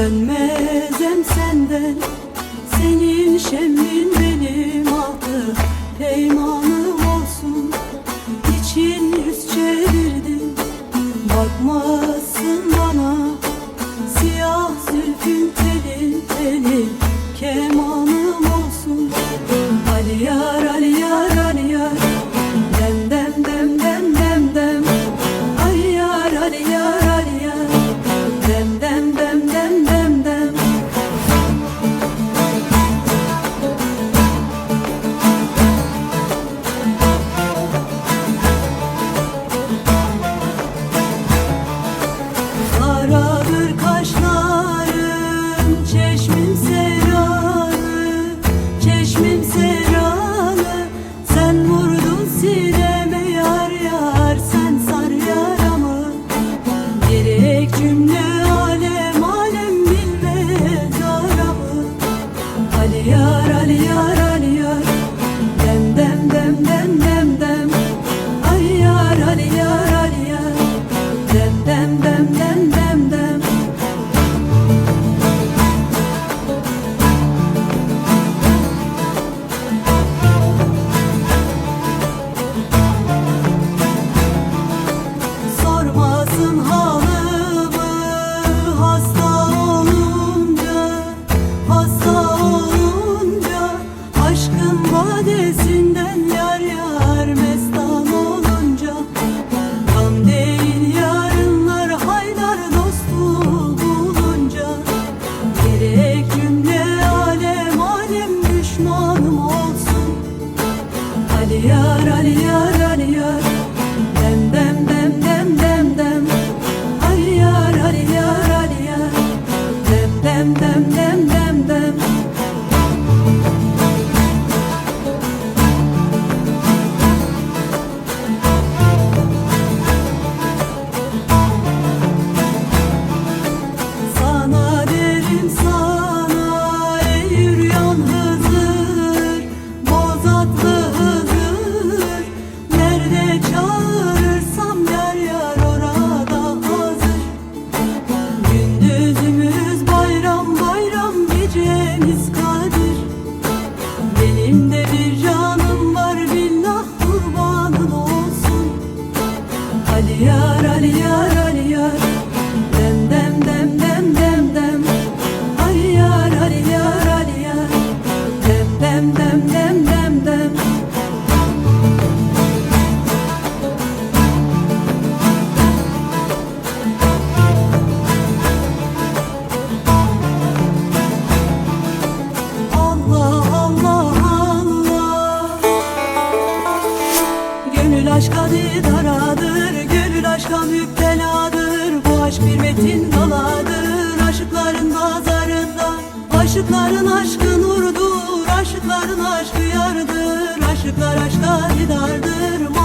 dönme. dem dem dem dem dem. elinde Gönül aşkadır daradır Gönül aşka müpteladır. Bu aşk bir metin daladır Aşıkların bazarında. Aşıkların aşkı nurdur Aşıkların aşkı yardır. Aşıklar aşka didardır